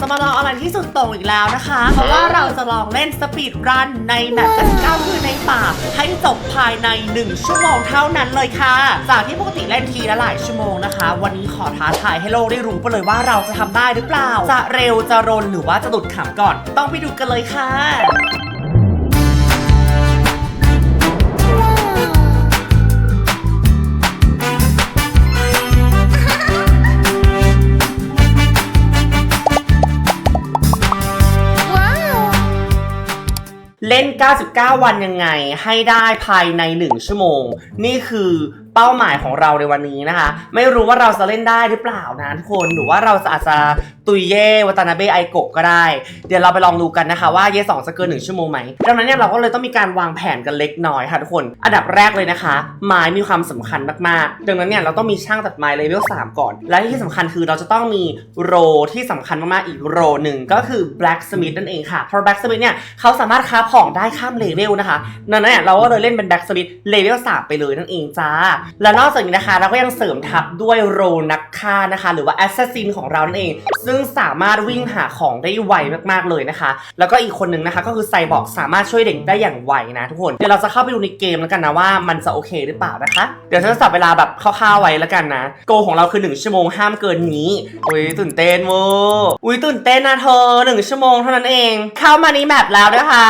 จะมาลองอะไรที่สุดโต่งอีกแล้วนะคะ เพราะว่าเราจะลองเล่นสปีดรันในแมป99คือในป่า ให้จบภายใน 1 ชั่วโมงเท่านั้นเลยค่ะ จากที่ปกติเล่นทีละหลายชั่วโมงนะคะ วันนี้ขอท้าทายให้โลกได้รู้ไปเลยว่าเราจะทำได้หรือเปล่า จะเร็วจะรนหรือว่าจะดุดขำก่อน ต้องไปดูกันเลยค่ะ เล่น 99 วันยังไงให้ได้ภายใน 1 ชั่วโมง นี่คือ เป้าหมายของเราในวันนี้นะคะ ไม่รู้ว่าเราจะเล่นได้หรือเปล่านะทุกคนหรือว่าเราจะอาจจะตุยเย่วัตานาเบะไอโกะก็ได้ เดี๋ยวเราไปลองดูกันนะคะ ว่าเย่สองจะเกิน1ชั่วโมงไหมดังนั้นเนี่ยเราก็เลยต้องมีการวางแผนกันเล็กน้อยค่ะทุกคน อันดับแรกเลยนะคะ ไม้มีความสำคัญมากๆ ดังนั้นเนี่ยเราต้องมีช่างตัดไม้เลเวล3ก่อน และที่สำคัญคือเราจะต้องมีโรที่สำคัญมากๆอีกโรหนึ่งก็คือ blacksmith นั่นเองค่ะเพราะ blacksmith เนี่ยเขาสามารถค้าของได้ข้ามเลเวลนะคะดังนั้นเนี่ยเราก็เลยเล่นเป็น blacksmith เลเวล3ไปเลยนั่นเองจ้าและนอกจากนี้นะคะเราก็ยังเสริมทับด้วยโรนักฆ่านะคะ หรือว่า assassin ของเรานั่นเอง ซึ่งสามารถวิ่งหาของได้ไวมากๆเลยนะคะ แล้วก็อีกคนนึงนะคะ ก็คือไซบอร์กสามารถช่วยเด็กได้อย่างไวนะทุกคนเดี๋ยวเราจะเข้าไปดูในเกมแล้วกันนะว่ามันจะโอเคหรือเปล่านะคะ เดี๋ยวฉันจะสับเวลาแบบคร่าวๆไว้แล้วกันนะโกของเราคือ 1 ชั่วโมงห้ามเกินนี้อุ้ยตื่นเต้นเวอร์อุ้ยตื่นเต้นนะเธอหนึ่งชั่วโมงเท่านั้นเอง เข้ามาในแมปแล้วนะคะ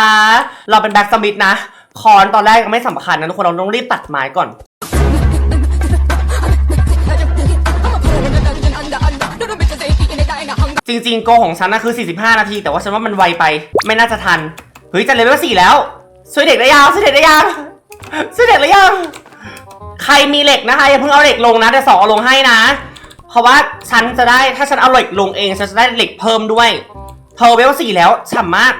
เราเป็นแบ็กสมิธนะคอนตอนแรกยังไม่สำคัญนะทุกคนเราต้องรีบตัดไม้ก่อน จริง ๆ โกของฉันนะคือ 45 นาที แต่ว่าฉันว่ามันไวไป ไม่น่าจะทัน เฮ้ยจะเลเวลสี่แล้วช่วยเด็กได้ยังช่วยเด็กได้ยังช่วยเด็กได้ยังใครมีเหล็กนะคะอย่าเพิ่งเอาเหล็กลงนะแต่สองเอาลงให้นะ เพราะว่าฉันจะได้ถ้าฉันเอาเหล็กลงเองฉันจะได้เหล็กเพิ่มด้วยเธอเลเวลสี่แล้วฉ่ำมาก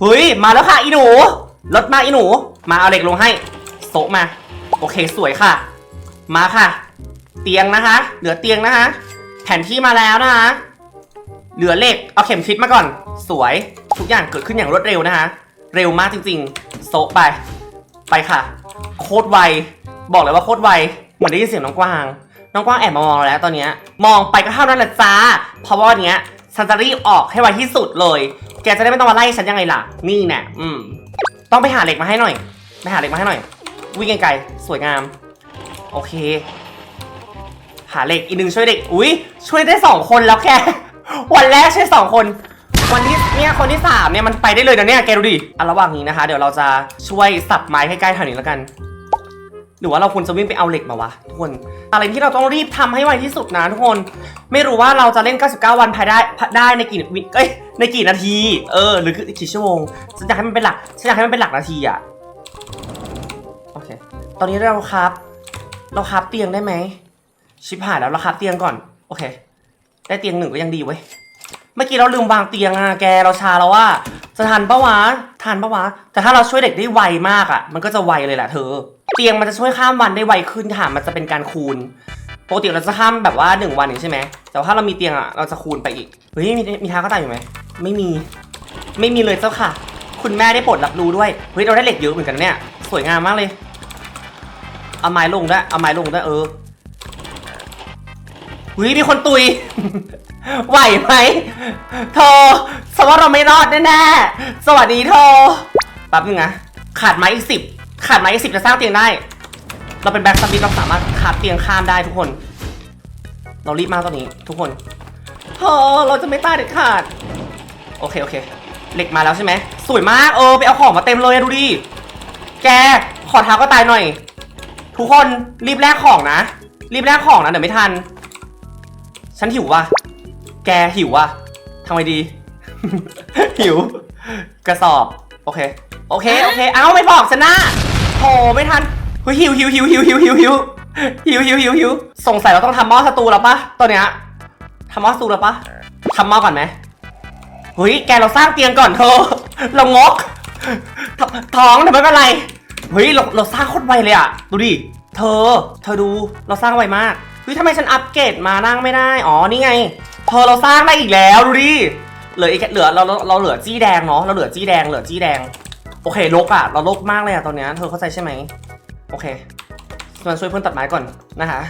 เฮ้ยมาแล้วค่ะอีหนูรถมาอีหนู มาเอาเหล็กลงให้โซะมา โอเคสวยค่ะ มาค่ะ เตียงนะคะ เหลือเตียงนะคะ แผนที่มาแล้วนะคะ เหลือเหล็กเอาเข็มทิศมาก่อน สวยทุกอย่างเกิดขึ้นอย่างรวดเร็วนะคะ เร็วมากจริงๆ โซะไป ไปค่ะ โคตรไว บอกเลยว่าโคตรไวเหมือนได้ยินเสียงน้องกวาง น้องกวางแอบมามองเราแล้วตอนนี้มองไปก็เท่านั้นแหละจ้า เพราะว่าเนี้ยฉันจะรีบออกให้ไวที่สุดเลย แกจะได้ไม่ต้องมาไล่ฉันยังไงล่ะ นี่แน่อืม ต้องไปหาเหล็กมาให้หน่อย ไปหาเหล็กมาให้หน่อย วิ่งไกลๆสวยงาม โอเค หาเหล็กอีกหนึ่งช่วยเด็ก อุ้ยช่วยได้สองคนแล้วแก วันแรกใช่สองคน วันที่เนี่ยคนที่สามเนี่ยมันไปได้เลยนะเนี่ยแกดูดิอะระหว่างนี้นะคะ เดี๋ยวเราจะช่วยสับไม้ใกล้ๆแถวนี้แล้วกัน หรือว่าเราควรจะวิ่งไปเอาเหล็กมาวะทุกคนอะไรที่เราต้องรีบทำให้ไวที่สุดนะทุกคน ไม่รู้ว่าเราจะเล่น 99 วันภายได้ได้ในกี่วิเอ้ยในกี่นาที เออ หรือกี่ชั่วโมงฉันอยากให้มันเป็นหลักฉันอยากให้มันเป็นหลักนาทีอะโอเค ตอนนี้เราครับ เราครับเตียงได้ไหมชิบหายแล้วเราครับเตียงก่อน โอเค ได้เตียงหนึ่งก็ยังดีเว้ย เมื่อกี้เราลืมวางเตียงอะแกเราชาแล้วว่าจะทันปะวะทันปะวะ แต่ถ้าเราช่วยเด็กได้ไวมากอะ มันก็จะไวเลยแหละเธอ เตียงมันจะช่วยข้ามวันได้ไวขึ้นค่ะมันจะเป็นการคูณปกติเราจะข้ามแบบว่าหนึ่งวันอย่างใช่ไหม แต่ถ้าเรามีเตียงอะเราจะคูณไปอีก เฮ้ยมีมีทาก็ตายอยู่ไหม ไม่มี ไม่มีเลยเจ้าค่ะ คุณแม่ได้โปรดรับรู้ด้วย เฮ้ยเราได้เหล็กเยอะเหมือนกันเนี่ย สวยงามมากเลย เอาไม้ลงด้วย เอาไม้ลงด้วยเออ เฮ้ยมีคนตุย ไหวไหมโทรสว่าเราไม่รอดแน่ๆสวัสดีโทรแป๊บนึงนะขาดไม้อีกสิบขาดไม้อีกสิบจะสร้างเตียงได้ เราเป็นแบ็กซัมบิทเราสามารถขาดเตียงข้ามได้ทุกคน เรารีบมากตอนนี้ ทุกคนโทรเราจะไม่ตายเด็ดขาด โอเคโอเคเหล็กมาแล้วใช่ไหมสวยมากเออไปเอาของมาเต็มเลยดูดิแกขอเท้าก็ตายหน่อย ทุกคนรีบแลกของนะ รีบแลกของนะเดี๋ยวไม่ทัน ฉันหิวว่ะ แกหิวว่ะทำไงดี หิว กระสอบ โอเค โอเค โอเค เอ้าไม่บอกฉันนะโหไม่ทันเฮ้ยหิวหิวหิวหิวหิวหิวหิวหิวหิวหิวหิวสงสัยเราต้องทำหม้อสตูแล้วปะตอนเนี้ยทำหม้อสตูแล้วปะทำหม้อก่อนไหมเฮ้ยแกเราสร้างเตียงก่อนเธอ เรางกทท้องแต่ไม่เป็นไรเฮ้ยเราเราสร้างโคตรไวเลยอะดูดิ เธอ เธอดู เราสร้างไวมากเฮ้ยทำไมฉันอัปเกรดมานั่งไม่ได้ อ๋อ นี่ไงเธอเราสร้างได้อีกแล้วดูดิ เหลืออีกเหลือเราเราเราเหลือจี้แดงเนาะ เราเหลือจี้แดง เหลือจี้แดง โอเคลกอะเราลกมากเลยอะตอนนี้เธอเข้าใจใช่ไหม โอเคมาช่วยเพื่อนตัดไม้ก่อนนะคะ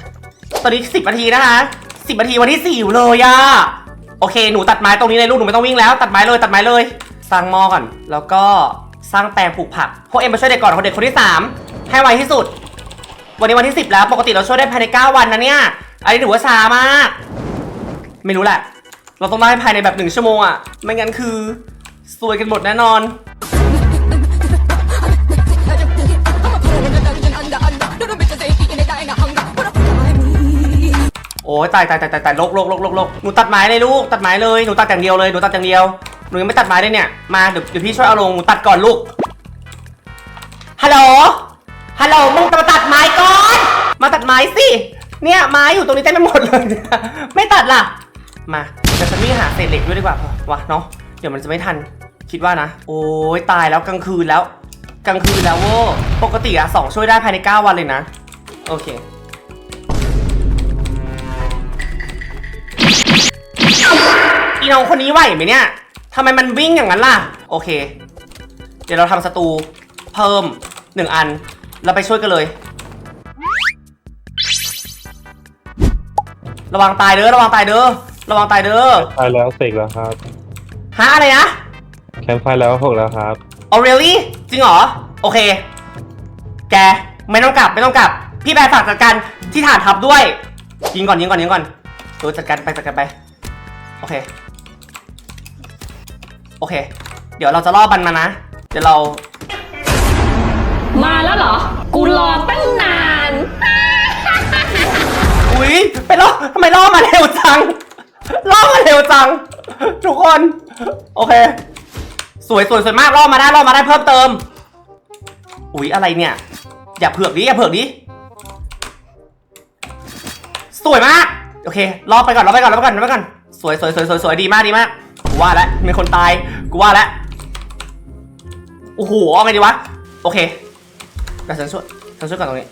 ตอนนี้สิบนาทีนะคะสิบนาทีวันที่สี่อยู่เลยอะโอเค หนูตัดไม้ตรงนี้เลยลูก หนูไม่ต้องวิ่งแล้ว ตัดไม้เลย ตัดไม้เลย สร้างหม้อก่อน แล้วก็สร้างแปลงปลูกผัก พวกเอ็มมาช่วยเด็กก่อนคนเด็กคนที่3ให้ไวที่สุด วันนี้วันที่ 10 แล้ว ปกติเราช่วยได้ภายใน 9 วันนะเนี่ย อันนี้ถือว่าช้ามาก ไม่รู้แหละ เราต้องได้ภายในแบบหนึ่งชั่วโมงอะ ไม่งั้นคือซวยกันหมดแน่นอน โอ้ยตายตายตายตายตายลกลกลกลกลกหนูตัดไม้เลยลูก ตัดไม้เลย หนูตัดอย่างเดียวเลย หนูตัดอย่างเดียว หนูยังไม่ตัดไม้เลยเนี่ย มาเดี๋ยวเดี๋ยวพี่ช่วยเอาลง หนูตัดก่อนลูก ฮัลโหล ฮัลโหลมึงจะมาตัดไม้ก่อน มาตัดไม้สิ เนี่ยไม้อยู่ตรงนี้เต็มไปหมดเลย ไม่ตัดล่ะ มาเดี๋ยวฉันวิ่งหาเศษเหล็กด้วยดีกว่าวะเนาะ เดี๋ยวมันจะไม่ทัน คิดว่านะ โอ้ยตายแล้วกลางคืนแล้ว กลางคืนแล้วเว้ยปกติอะสองช่วยได้ภายใน 9 วันเลยนะ โอเคอีน้องคนนี้ไหวไหมเนี่ยทำไมมันวิ่งอย่างนั้นล่ะ โอเค เดี๋ยวเราทำสตูเพิ่มหนึ่งอัน เราไปช่วยกันเลย ระวังตายเด้อ ระวังตายเด้อ ระวังตายเด้อ ไฟแล้วเสกแล้วครับฮะอะไรนะ แคมป์ไฟแล้วหกแล้วครับโอเรลลี่ จริงเหรอ โอเค แก ไม่ต้องกลับ ไม่ต้องกลับ พี่แบร์ฝากจัดการที่ฐานทัพด้วย ยิงก่อน ยิงก่อน ยิงก่อนดูจัดการไปจัดการไป โอเค โอเค เดี๋ยวเราจะล่อบันมานะ เดี๋ยวเรา มาแล้วเหรอ กูรอตั้งนาน อุ้ยไปล่อทำไมล่อมาเร็วจัง ล่อมาเร็วจัง ทุกคน โอเค สวยสวยสวยมากล่อมาได้ล่อมาได้เพิ่มเติม อุ๊ยอะไรเนี่ย อย่าเผือกดิอย่าเผือกดิสวยมาก โอเครอไปก่อนรอไปก่อนรอไปก่อนรอไปก่อนสวยสวยสวยสวยสวยดีมากดีมากกูว่าแล้วมีคนตายกูว่าแล้วโอ้โหเอาไงดีวะ โอเค เดี๋ยวฉันช่วยฉันช่วยก่อนตรงนี้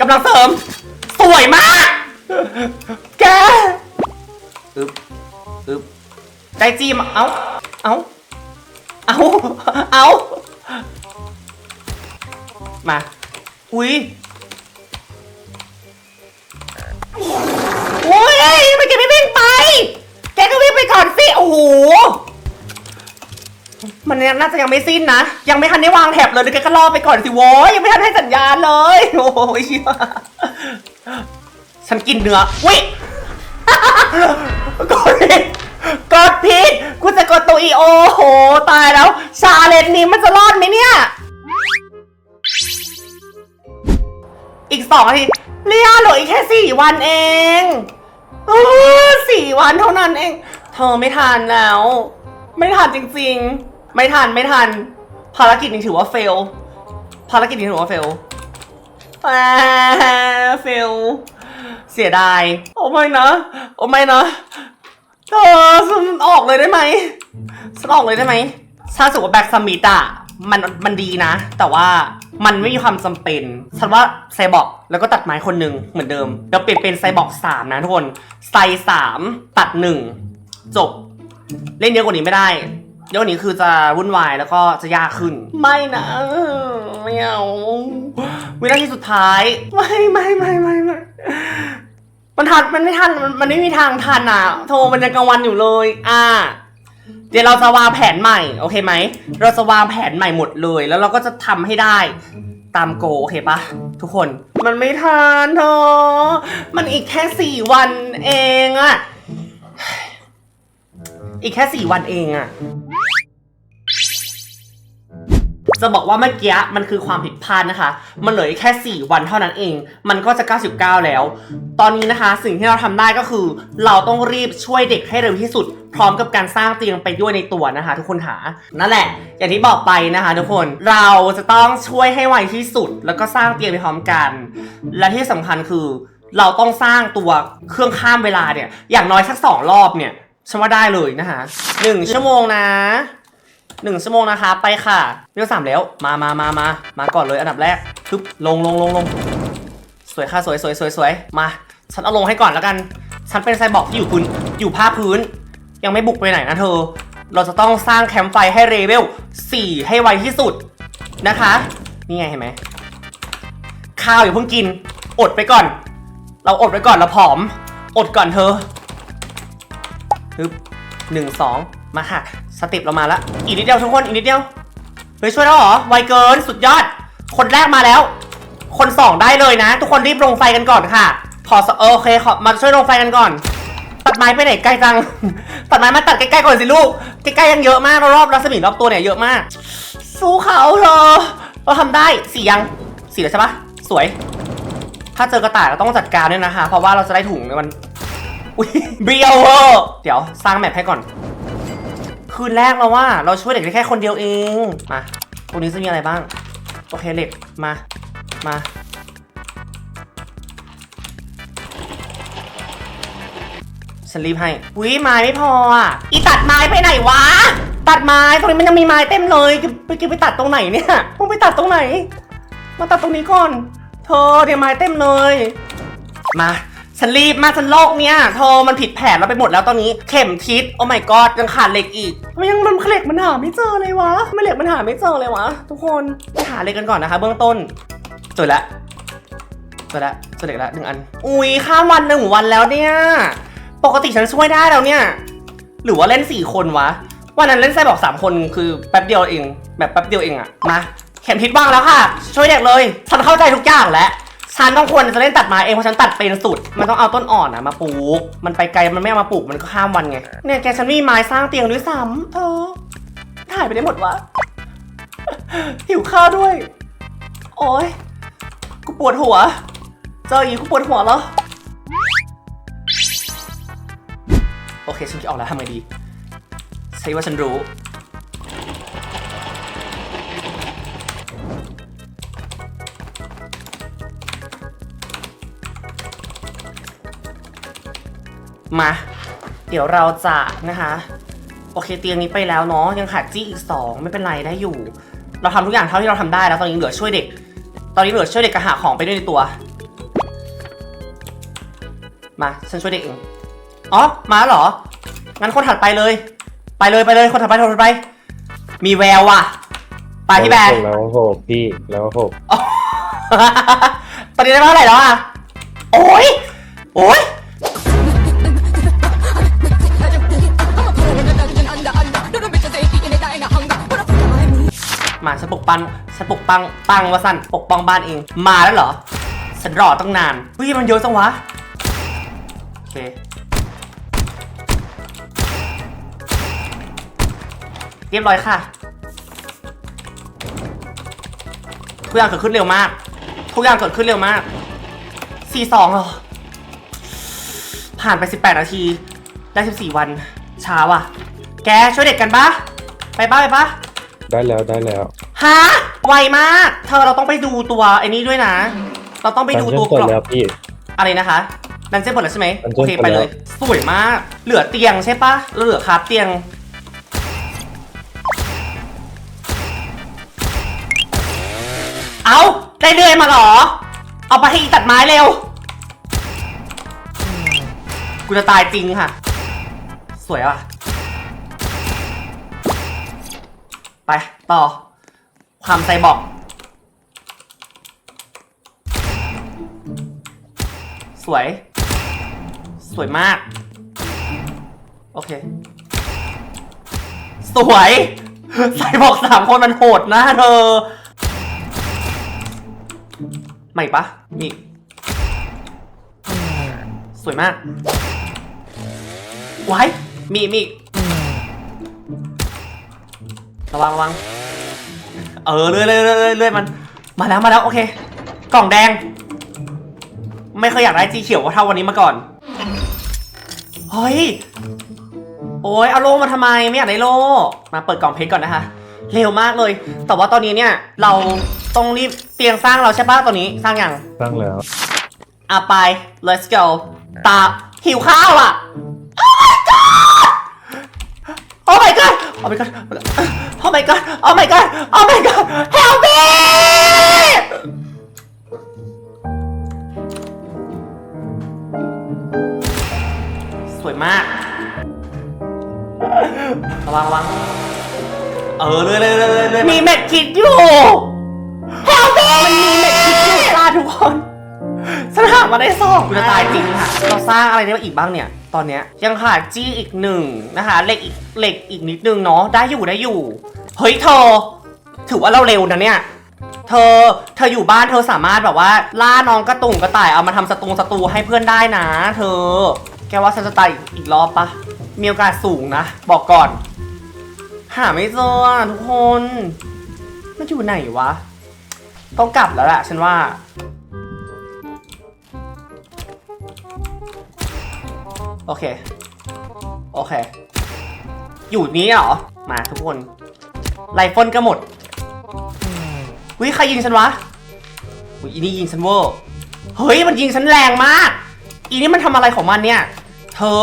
กำลังเสริม สวยมาก แกอึบอึบใจจีมเอาเอาเอาเอามา อุ้ยโอ้ยทำไมแกไม่วิ่งไป แกก็วิ่งไปก่อนสิ โอ้โห มันน่าจะยังไม่สิ้นนะ ยังไม่ทันได้วางแถบเลยเดี๋ยวแกก็รอไปก่อนสิโว้ยยังไม่ทันให้สัญญาณเลย โอ้ยเชี่ยฉันกินเนื้ออุ้ยกดผิดกดผิดกูจะกดตัวอีโอโห ตายแล้ว ชาเลนนี้มันจะรอดไหมเนี่ย อีกสองนาทีเรียเหลืออีกแค่สี่วันเองอสี่วันเท่านั้นเอง เธอไม่ทันแล้ว ไม่ทันจริง ๆ ไม่ทันไม่ทัน ภารกิจนี้ถือว่าเฟล ภารกิจนี้ถือว่าเฟลแหมเฟล เสียดาย โอ้ไม่นะ โอ้ไม่นะเธอฉันออกเลยได้ไหมฉันออกเลยได้ไหมถ้าสมมติว่าแบ็กสมิธอะมันมันดีนะ แต่ว่ามันไม่มีความจำเป็นฉันว่าไซบอร์กแล้วก็ตัดไม้คนหนึ่งเหมือนเดิมเราเปลี่ยนเป็นไซบอร์กสามนะทุกคนไซสามตัดหนึ่งจบ เล่นเยอะกว่านี้ไม่ได้ เยอะกว่านี้คือจะวุ่นวายแล้วก็จะยากขึ้น ไม่นะไม่เอาวินาทีสุดท้าย ไม่ไม่ไม่ไม่ไม่มันทันมันไม่ทันมันมันไม่มีทางทันอะ โทรมันยังกลางวันอยู่เลย อ่า เดี๋ยวเราจะวางแผนใหม่ โอเคไหม เราจะวางแผนใหม่หมดเลย แล้วเราก็จะทำให้ได้ตามโกโอเคปะทุกคน มันไม่ทันเธอมันอีกแค่สี่วันเองอะ อีกแค่สี่วันเองอะจะบอกว่าเมื่อกี้มันคือความผิดพลาดนะคะ มันเหลือแค่ 4 วันเท่านั้นเอง มันก็จะ 99 แล้ว ตอนนี้นะคะ สิ่งที่เราทำได้ก็คือ เราต้องรีบช่วยเด็กให้เร็วที่สุด พร้อมกับการสร้างเตียงไปด้วยในตัวนะคะ ทุกคนหา นั่นแหละ อย่างที่บอกไปนะคะ ทุกคน เราจะต้องช่วยให้ไวที่สุด แล้วก็สร้างเตียงไปพร้อมกัน และที่สำคัญคือ เราต้องสร้างตัวเครื่องข้ามเวลาเนี่ย อย่างน้อยสักสองรอบเนี่ย ฉันว่าได้เลยนะคะหนึ่งชั่วโมงนะหนึ่งชั่วโมงนะคะ ไปค่ะเรียกสามแล้ว มามามามามาก่อนเลยอันดับแรกทึบลงลงลงลงสวยค่ะสวยสวยสวยสวยมา ฉันเอาลงให้ก่อนแล้วกัน ฉันเป็นไซบอร์กที่อยู่พื้นอยู่ภาคพื้น ยังไม่บุกไปไหนนะเธอ เราจะต้องสร้างแคมป์ไฟให้เรเวล4 ให้ไวที่สุดนะคะ นี่ไงเห็นไหมข้าวอย่าเพิ่งกิน อดไปก่อน เราอดไปก่อนเราผอม อดก่อนเธอ ฮึบหนึ่งสองมาค่ะ สเติปเรามาล้วอีกนิดเดียวทุกคนอีกนิดเดียวเฮ้ยช่วยแล้วเหรอไวเกินสุดยอด คนแรกมาแล้ว คนสองได้เลยนะ ทุกคนรีบลงไฟกันก่อนค่ะ ขอสโอเคขอมาช่วยลงไฟกันก่อน ตัดไม้ไปไหนไกลจัง ตัดไม้มาตัดใกล้ๆก่อนสิลูกใกล้ๆยังเยอะมากรอบรัศมีรอบตัวเนี่ยเยอะมาก สู้เขาเธอเราทำได้สี่ยังสี่แล้วใช่ปะสวย ถ้าเจอกระต่ายเราต้องจัดการด้วยนะคะ เพราะว่าเราจะได้ถุงในวัน อุ้ยเบียวเวอร์เดี๋ยวสร้างแมปให้ก่อน คืนแรกเราว่าเราช่วยเด็กได้แค่คนเดียวเอง มาตรงนี้จะมีอะไรบ้าง โอเคเหล็กมา มา ฉันรีบให้อุ้ยไม้ไม่พออะ อีตัดไม้ไปไหนวะ ตัดไม้ตรงนี้มันยังมีไม้เต็มเลยไปกินไปตัดตรงไหนเนี่ยมึงไปตัดตรงไหน มาตัดตรงนี้ก่อน เธอเดี๋ยวไม้เต็มเลย มา ฉันรีบมากฉันโลกเนี่ยเธอมันผิดแผนเราไปหมดแล้วตอนนี้เข็มทิศโอ้ my god ยังขาดเหล็กอีกมันยังมันเหล็กมันหาไม่เจอเลยวะไม่เหล็กมันหาไม่เจอเลยวะ ทุกคนไปหาเหล็กกันก่อนนะคะ เบื้องต้นจอแล้วเจอแล้วเจอเหล็กล้วหนึ่งอัน อุ้ยข้ามวันหนึ่งวันแล้วเนี่ย ปกติฉันช่วยได้แล้วเนี่ย หรือว่าเล่นสี่คนวะวันนั้นเล่นไส้บอกสามคนคือแป๊บเดียวเอง แบบแป๊บเดียวเองอะมาเข็มทิศว่างแล้วค่ะ ช่วยเด็กเลยฉันเข้าใจทุกอย่างแล้ว ฉันต้องควรจะเล่นตัดไม้เองเพราะฉันตัดเป็นสุด มันต้องเอาต้นอ่อนอะมาปลูก มันไปไกลมันไม่เอามาปลูกมันก็ข้ามวันไง เนี่ยแกฉันมีไม้สร้างเตียงด้วยซ้ำเธอถ่ายไปได้หมดวะ หิวข้าวด้วย โอ้ยกูปวดหัว เจออีกกูปวดหัวแล้ว โอเคฉันคิดออกแล้วทำไงดีใช่ว่าฉันรู้ มา เดี๋ยวเราจะนะคะ โอเคเตียงนี้ไปแล้วเนาะยังขาดจี้อีกสองไม่เป็นไรได้อยู่ เราทำทุกอย่างเท่าที่เราทำได้แล้วตอนนี้เหลือช่วยเด็ก ตอนนี้เหลือช่วยเด็กกระหาของไปด้วยในตัว มาฉันช่วยเด็กเองอ๋อมาแล้วเหรองั้นคนถัดไปเลย ไปเลยไปเลยคนถัดไปคนถัดไป มีแววว่ะไปพี่แบร์แล้วก็หกพี่แล้วก็หกอ๋อตอนนี้ได้เท่าไหร่แล้วอะโอ้ยโอ้ย มาฉันปกปังฉันปกปังปังวะสันปกป้องบ้านเอง มาแล้วเหรอฉันรอตั้งนานเฮ้ยมันเยอะจังวะโอเคเรียบร้อยค่ะทุกอย่างเกิดขึ้นเร็วมากทุกอย่างเกิดขึ้นเร็วมาก 4-2เหรอ ผ่านไป 18 นาที ได้ 14 วัน ช้าว่ะ แกช่วยเด็กกันปะไปปะไปปะ ได้แล้วได้แล้วฮะไวมาก เธอเราต้องไปดูตัวไอ้นี้ด้วยนะ เราต้องไปดูตัวเสร็กจล่องแล้วพี่ อะไรนะคะดันเซ่นหมดแล้วใช่ไหมดันโอเซ่นเคไปเลยหมดแล้วสวยมาก เหลือเตียงใช่ปะแล้วเหลือคราฟเตียงเอาได้เรื่อยมาเหรอ เอาไปให้อีตัดไม้เร็ว กูจะตายจริงค่ะ สวยอะ ไปต่อ ความไซบอร์กสวย สวยมาก โอเค สวยไซบอร์กสามคนมันโหดนะเธอใหม่ปะมีสวยมากไว้ายมีมี ระวังระวังเออเลื่อยเลื่อยเลื่อยเลื่อยเลื่อยมัน มาแล้วมาแล้วโอเค กล่องแดง ไม่เคยอยากได้จีเขียวว่าเท่าวันนี้มาก่อนเฮ้ยโอ้ยเอาโล่มาทำไมไม่อยากได้โล่มาเปิดกล่องเพชรก่อนนะคะ เร็วมากเลย แต่ว่าตอนนี้เนี่ย เราต้องรีบเตียงสร้างเราใช่ปะตอนนี้สร้างอย่างสร้างแล้วอะไป let's go ตาหิวข้าวอะ oh my god oh my god oh my god oh my god oh my god help me สวยมาก ระวังระวังเออเรื่อยเรื่อยเรื่อยเรื่อยมีเม็ดคิดอยู่ help me มันมีเม็ดคิดอยู่จ้าทุกคน ฉันหามาได้สองกูจะตายจริงค่ะ เราสร้างอะไรได้อีกบ้างเนี่ย ตอนเนี้ยยังขาดจี้อีกหนึ่งนะคะเหล็กอีกเหล็กอีกนิดนึงเนาะได้อยู่ได้อยู่ เฮ้ยเธอ ถือว่าเราเร็วนะเนี่ย เธอเธออยู่บ้านเธอสามารถแบบว่า ล่าน้องกระตุ่งกระต่ายเอามาทำสตูงสตูให้เพื่อนได้นะ เธอ แกว่าฉันจะตายอีกอีกรอบปะมีโอกาสสูงนะ บอกก่อน หาไม่เจอทุกคนมันอยู่ไหนวะ ต้องกลับแล้วแหละฉันว่า โอเค โอเค อยู่นี้เหรอ มาทุกคนไลเฟิลก็หมดวิใครยิงฉันวะอุ๊ยอีนี่ยิงฉันเวอร์เฮ้ยมันยิงฉันแรงมาก อีนี่มันทำอะไรของมันเนี่ย เธอ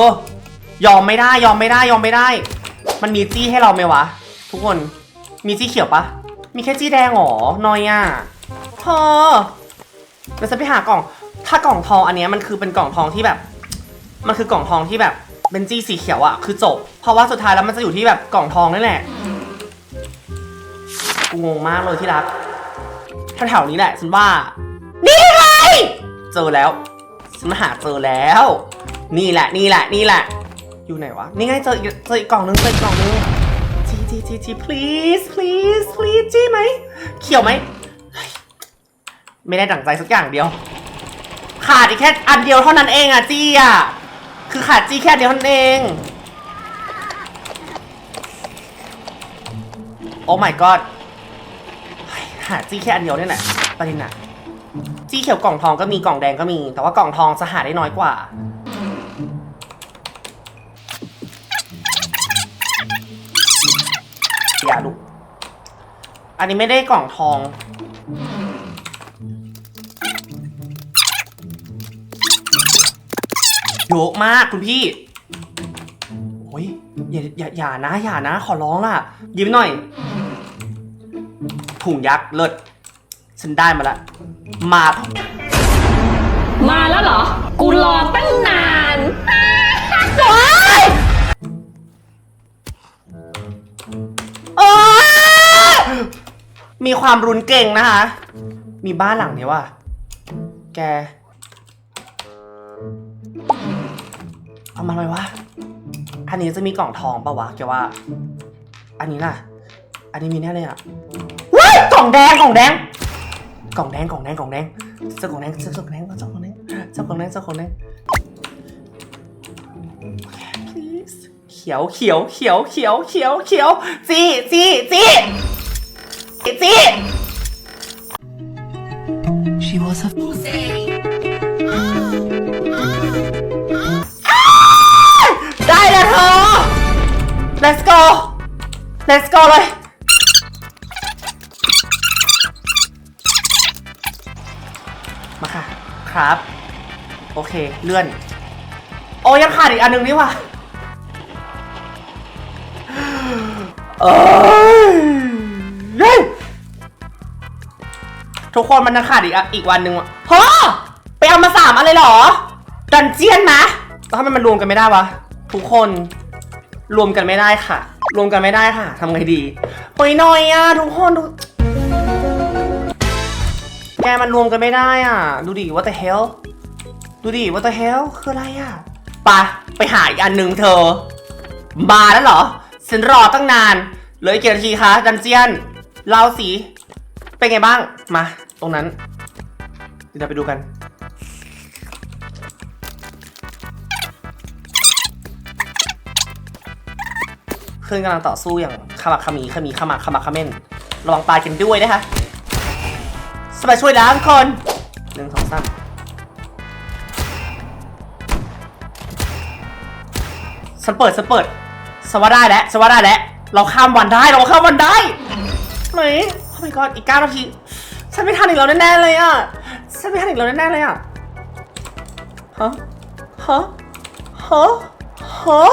ยอมไม่ได้ยอมไม่ได้ยอมไม่ได้ มันมีจี้ให้เราไหมวะ ทุกคน มีจี้เขียวปะ มีแค่จี้แดงเหรอนอยอะเธอเดี๋ยวฉันไปหากล่อง ถ้ากล่องทองอันนี้มันคือเป็นกล่องทองที่แบบ มันคือกล่องทองที่แบบเป็นจี้สีเขียวอะคือจบ เพราะว่าสุดท้ายแล้วมันจะอยู่ที่แบบกล่องทองนั่นแหละ กูงงมากเลยที่รักแถวๆนี้แหละฉันว่า นี่ไงเจอแล้วฉันหาเจอแล้ว นี่แหละ นี่แหละ นี่แหละ อยู่ไหนวะ นี่ไงเจอเจออีกกล่องนึงเจออีกกล่องนึงจีจีจีจี please please please จี้ไหม เขียวไหม ไม่ได้ดั่งใจสักอย่างเดียว ขาดอีกแค่อันเดียวเท่านั้นเองอะจี้อะ คือขาดจี้แค่เดียวนั้นเอง โอ้ my god หาจี้แค่อันเดียวเนี่ยแหละประเด็นอะจี้เขียวกล่องทองก็มีกล่องแดงก็มี แต่ว่ากล่องทองจะหาได้น้อยกว่า อย่าลุกอันนี้ไม่ได้กล่องทอง เยอะมากคุณพี่โอ้ยอย่าอย่าอย่านะอย่านะ ขอร้องล่ะ ยิ้มหน่อย ถุงยักษ์เลิศฉันได้มาแล้วมามาแล้วเหรอ กูรอตั้งนานเอ้ยมีความรุนเก่งนะคะ มีบ้านหลังเนี้ยว่ะ แก เอามาทำไมวะ อันนี้จะมีกล่องทองปะวะแกว่า อันนี้ล่ะ อันนี้มีแน่เลยอะว้ายกล่องแดงกล่องแดง กล่องแดงกล่องแดงกล่องแดงเจ้ากล่องแดงเจ้ากล่องแดงเจ้ากล่องแดงเจ้ากล่องแดงเจ้ากล่องแดง please เขียวเขียวเขียวเขียวเขียวเขียวจีจีจีจี She was a let's go let's go เลย มาค่ะ ครับ โอเค เลื่อน โอ้ยังขาดอีกอันหนึงนี่ว่ะเอ้ยทุกคนมันยังขาดอีกอีกวันหนึ่งว่ะฮะไปเอามาสามอะไรหรอ ดันเจียนนะแล้วทำไมมันรวมกันไม่ได้วะ ทุกคน รวมกันไม่ได้ค่ะ รวมกันไม่ได้ค่ะทำไงดีโอยหน่อยอะทุกคนดูแกมันรวมกันไม่ได้อะ ดูดิ what the hell ดูดิ what the hell คืออะไรอะไปะไปหาอีกอันหนึ่งเธอ มาแล้วเหรอฉันรอตั้งนานเหลืออีกกี่นาทีคะดันเจียนเล่าสิเป็นไงบ้าง มา ตรงนั้น เดี๋ยวไปดูกันื่อนกำลังต่อสู้อย่างขมักขมีขมีขมักขมักขม้นระวังตายกันด้วยนะคะสบายช่วยแล้วทุกคนหนึ่งสองสามฉันเปิดฉันเปิดฉันว่าได้แล้วฉันว่าได้แล้วเราข้ามวันได้เราข้ามวันได้ไหนโอ้ my god อีกเก้านาทีฉันไม่ทันอีกแล้วแน่ๆเลยอะฉันไม่ทันอีกแล้วแน่ๆเลยอะฮะฮะฮะฮะ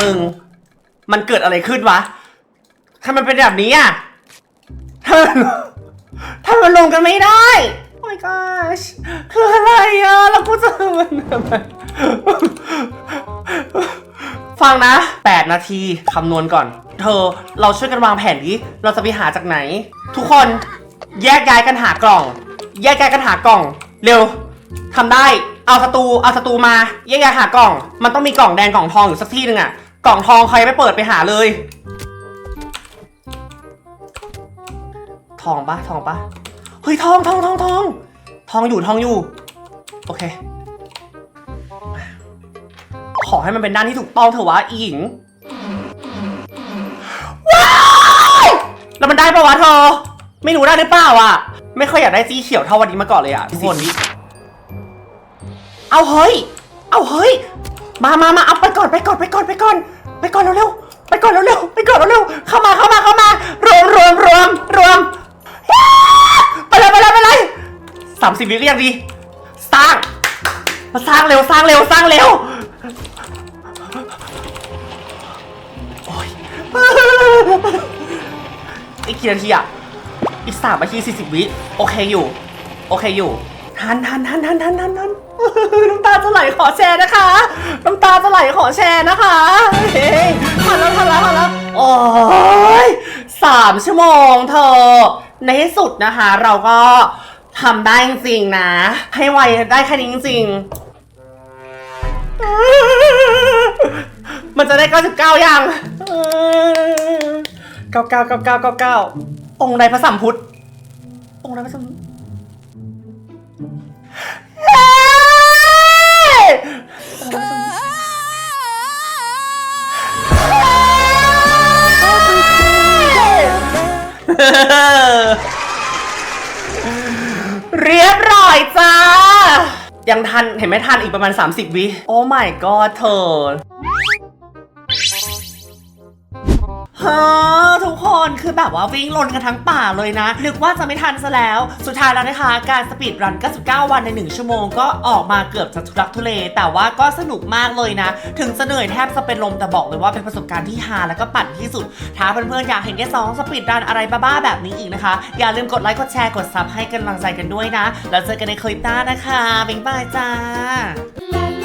มึง มันเกิดอะไรขึ้นวะทำไมมันเป็นแบบนี้อะทำไมมันทำมันลงกันไม่ได้ โอ้ my gosh คืออะไรอะ แล้วกูจะมันทำไมฟังนะ 8 นาทีคำนวณก่อน เธอเราช่วยกันวางแผนดิเราจะไปหาจากไหน ทุกคนแยกย้ายกันหากล่อง แยกย้ายกันหากล่อง เร็วทำได้ เอาศัตรูเอาศัตรูมา แยกย้ายหากล่อง มันต้องมีกล่องแดงกล่องทองอยู่สักที่หนึ่งอะ กล่องทองใครไม่เปิดไปหาเลย ทองปะทองปะเฮ้ยทองทองทองทองทองอยู่ทองอยู่ โอเค ขอให้มันเป็นด้านที่ถูกต้องเถอะวะอีหญิงว้ายแล้วมันได้ปะวะเธอ ไม่รู้ได้หรือเปล่าอะ ไม่ค่อยอยากได้สีเขียวเท่าวันนี้มาก่อนเลยอะทุกคน เอาเฮ้ย เอาเฮ้ย มามามาเอาไปก่อนไปก่อนไปก่อนไปก่อน ไปก่อนเร็วๆไปก่อนเร็วๆไปก่อนเร็วๆเข้ามาเข้ามาเข้ามารวมรวมรวมรวมไปเลยไปเลยไปเลยสามสิบวิก็ยังดี สร้าง มาสร้างเร็วสร้างเร็วสร้างเร็วโอ้ยอีกกี่นาทีอะอีกสามนาทีสี่สิบวิโอเคอยู่ โอเคอยู่ ทันทันทันทันทันทันทันน้ำตาจะไหลขอแชร์นะคะ น้ำตาจะไหลขอแชร์นะคะเฮ้ยทันแล้วทันแล้วทันแล้วโอ้ยสามชั่วโมงเธอ ในที่สุดนะคะ เราก็ทำได้จริงนะ ให้ไวได้แค่นี้จริงมันจะได้ 99ยังเก้าเก้าเก้าเก้าเก้าเก้าองค์ใดพระสัมพุทธ องค์ใดพระสัมพุทธองค์ใดพระสัมพุทธ เรียบร้อยจ้า ยังทันเห็นไหมทันอีกประมาณ 30 วิ โอ้ my god เธอ เฮ้อทุกคนคือแบบว่าวิ่งลนกันทั้งป่าเลยนะ นึกว่าจะไม่ทันซะแล้ว สุดท้ายแล้วนะคะ การสปีดรัน 99 วันใน 1 ชั่วโมงก็ออกมาเกือบจะทุรักทุเล แต่ว่าก็สนุกมากเลยนะ ถึงจะเหนื่อยแทบจะเป็นลมแต่บอกเลยว่าเป็นประสบการณ์ที่ฮาแล้วก็ปั่นที่สุด ถ้าเพื่อนๆอยากเห็นแค่สองสปีดรันอะไรบ้าๆแบบนี้อีกนะคะ อย่าลืมกดไลค์กดแชร์กดซับให้กำลังใจกันด้วยนะ แล้วเจอกันในคลิปหน้านะคะบ๊ายบายจ้าลา